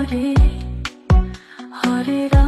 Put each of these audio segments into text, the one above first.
Hare Hare Ram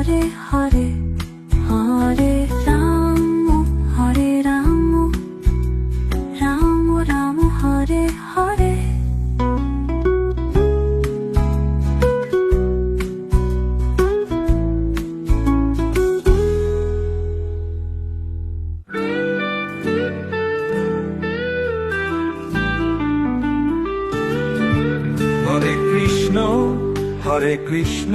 Hare Hare Hare Ram Hare Ram Ram Ram Hare Hare. Hare Krishna Hare Krishna.